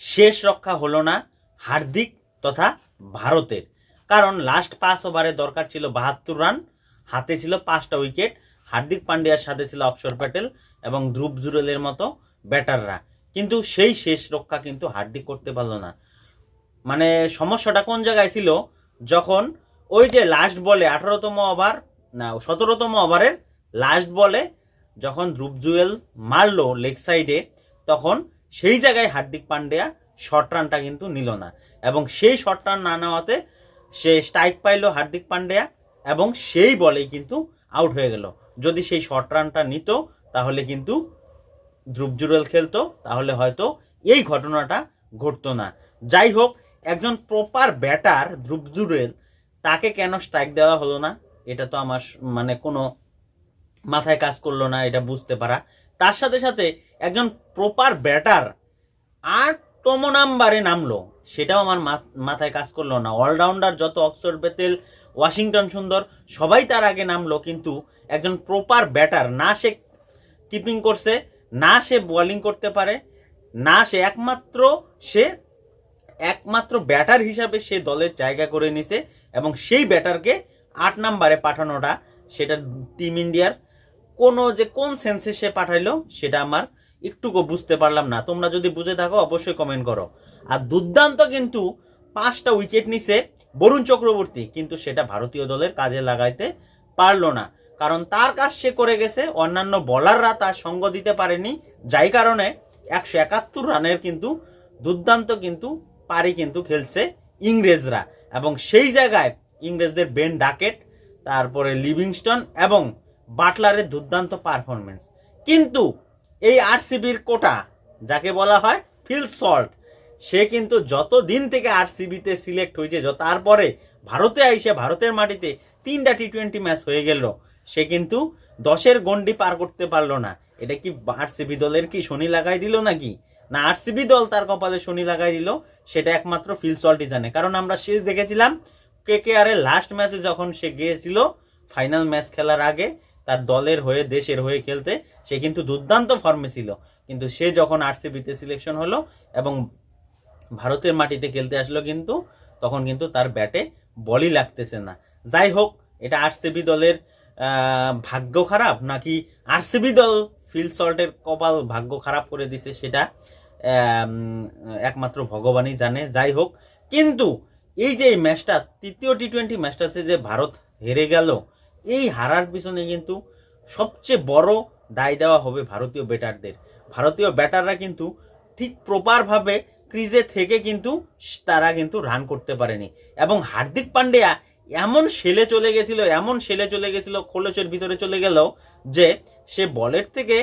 শেষ রক্ষা হলো না হার্দিক তথা ভারতের। কারণ লাস্ট পাঁচ ওভারে দরকার ছিল বাহাত্তর রান হাতে ছিল পাঁচটা উইকেট হার্দিক পান্ডিয়ার সাথে ছিল অক্ষর প্যাটেল এবং ধ্রুব জুরেলের মতো ব্যাটাররা। কিন্তু সেই শেষ রক্ষা কিন্তু হার্দিক করতে পারল না। মানে সমস্যাটা কোন জায়গায় ছিল? যখন ওই যে লাস্ট বলে আঠারোতম ওভার না, সতেরোতম ওভারের লাস্ট বলে যখন ধ্রুব জুয়েল মারলো লেগ সাইডে তখন সেই জায়গায় হার্দিক পান্ডিয়া শর্ট রানটা কিন্তু নিল না। এবং সেই শর্ট রান না নেওয়াতে সে স্ট্রাইক পাইলো হার্দিক পান্ডিয়া এবং সেই বলেই কিন্তু আউট হয়ে গেল। যদি সেই শর্ট রানটা নিত, তাহলে কিন্তু ধ্রুব জুরেল খেলতো, তাহলে হয়তো এই ঘটনাটা ঘটতো না। যাই হোক, একজন প্রপার ব্যাটার ধ্রুব জুরেল তাকে কেন স্ট্রাইক দেওয়া হলো না, এটা তো আমার মানে কোনো মাথায় কাজ করল না, এটা বুঝতে পারা। তার সাথে সাথে একজন প্রপার ব্যাটার আটতম নাম্বারে নামলো। সেটাও আমার মাথায় কাজ করল না। অলরাউন্ডার যত অক্সফোর্ড, বেতেল, ওয়াশিংটন সুন্দর, সবাই তার আগে নামলো, কিন্তু একজন প্রপার ব্যাটার না সে কিপিং করছে, না সে বোলিং করতে পারে, না সে একমাত্র সে একমাত্র ব্যাটার হিসাবে সে দলের জায়গা করে নিছে এবং সেই ব্যাটারকে আট নাম্বারে পাঠানোটা, সেটা টিম ইন্ডিয়ার কোনো যে কোন সেন্সে সে পাঠাইলো, সেটা আমার একটুকু বুঝতে পারলাম না। তোমরা যদি বুঝে থাকো, অবশ্যই কমেন্ট করো। আর দুর্দান্ত কিন্তু পাঁচটা উইকেট নিছে বরুণ চক্রবর্তী, কিন্তু সেটা ভারতীয় দলের কাজে লাগাইতে পারল না। কারণ তার কাজ সে করে গেছে, অন্যান্য বলাররা তার সঙ্গ দিতে পারেনি, যাই কারণে একশো একাত্তর রানের কিন্তু দুর্দান্ত কিন্তু পারি কিন্তু খেলছে ইংরেজরা। এবং সেই জায়গায় ইংরেজদের বেন ডাকেট তারপরে লিভিংস্টন এবং বাটলারের দুর্দান্ত পারফরমেন্স কিন্তু এই আরসিবির কোটা, যাকে বলা হয় ফিল সল্ট, সে কিন্তু যত দিন থেকে আরসিবিতে সিলেক্ট হয়েছে তারপরে ভারতে আইসে ভারতের মাটিতে তিনটা টি টোয়েন্টি ম্যাচ হয়ে গেল, সে কিন্তু দশের গন্ডি পার করতে পারল না। এটা কি আরসিবি দলের কি শনি লাগাই দিল নাকি? না, আরসিবি দল তার কপালে শনি লাগাই দিল, সেটা একমাত্র ফিল সল্টই জানে। কারণ আমরা শেষ দেখেছিলাম কে কে আর এর লাস্ট ম্যাচে যখন সে গিয়েছিল ফাইনাল ম্যাচ খেলার আগে তার দলের হয়ে, দেশের হয়ে খেলতে, সে কিন্তু দুর্দান্ত ফর্মে ছিল। কিন্তু সে যখন আরসিবিতে সিলেকশন হলো এবং ভারতের মাটিতে খেলতে আসলো কিন্তু, তখন কিন্তু তার ব্যাটে বলই লাগতেছে না। যাই হোক, এটা আরসিবি দলের ভাগ্য খারাপ নাকি আরসিবি দল ফিল সল্টের কপাল ভাগ্য খারাপ করে দিছে সেটা একমাত্র ভগবানই জানে। যাই হোক, কিন্তু এই যে ম্যাচটা তৃতীয় টি টোয়েন্টি ম্যাচটাতে যে ভারত হেরে গেল এই হারার পিছনে কিন্তু সবচেয়ে বড় দায় দেওয়া হবে ভারতীয় ব্যাটারদের। ভারতীয় ব্যাটাররা কিন্তু ঠিক প্রপারভাবে ক্রিজে থেকে কিন্তু তারা কিন্তু রান করতে পারেনি। এবং হার্দিক পান্ডিয়া এমন সেলে চলে গেছিল, এমন সেলে চলে গেছিল খোলসের ভিতরে চলে গেল যে সে বলের থেকে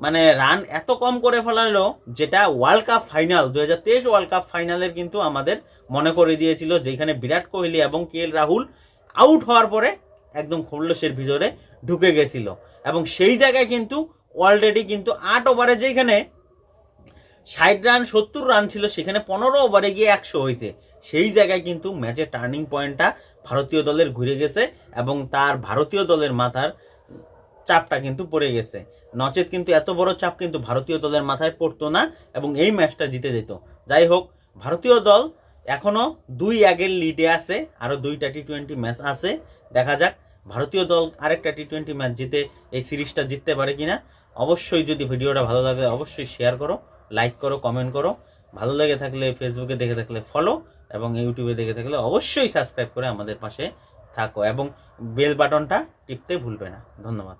মানে রান এত কম করে ফেলালো যেটা ওয়ার্ল্ড কাপ ফাইনাল দু হাজার তেইশ ওয়ার্ল্ড কাপ ফাইনালের কিন্তু আমাদের মনে করে দিয়েছিল, যেখানে বিরাট কোহলি এবং কে রাহুল আউট হওয়ার পরে একদম খোলসের ভিতরে ঢুকে গেছিল। এবং সেই জায়গায় কিন্তু অলরেডি কিন্তু আট ওভারে যেখানে ষাট রান সত্তর রান ছিল, সেখানে পনেরো ওভারে গিয়ে একশো হয়েছে। সেই জায়গায় কিন্তু ম্যাচের টার্নিং পয়েন্টটা ভারতীয় দলের ঘুরে গেছে এবং তার ভারতীয় দলের মাথার চাপটা কিন্তু পড়ে গেছে। নচেত কিন্তু এত বড় চাপ কিন্তু ভারতীয় দলের মাথায় পড়তো না এবং এই ম্যাচটা জিতে যেত। যাই হোক, ভারতীয় দল এখনও দুই আগের লিডে আছে, আরও দুইটা টি টোয়েন্টি ম্যাচ আছে। দেখা যাক, ভারতীয় দল আরেকটা টি টোয়েন্টি ম্যাচ জিতে এই সিরিজটা জিততে পারে কিনা। অবশ্যই যদি ভিডিওটা ভালো লাগে, অবশ্যই শেয়ার করো লাইক করো কমেন্ট করো। ভালো লেগে থাকলে ফেসবুকে দেখে থাকলে ফলো এবং ইউটিউবে দেখে থাকলে অবশ্যই সাবস্ক্রাইব করে আমাদের পাশে থাকো এবং বেল বাটনটা টিপতে ভুলবে না। ধন্যবাদ।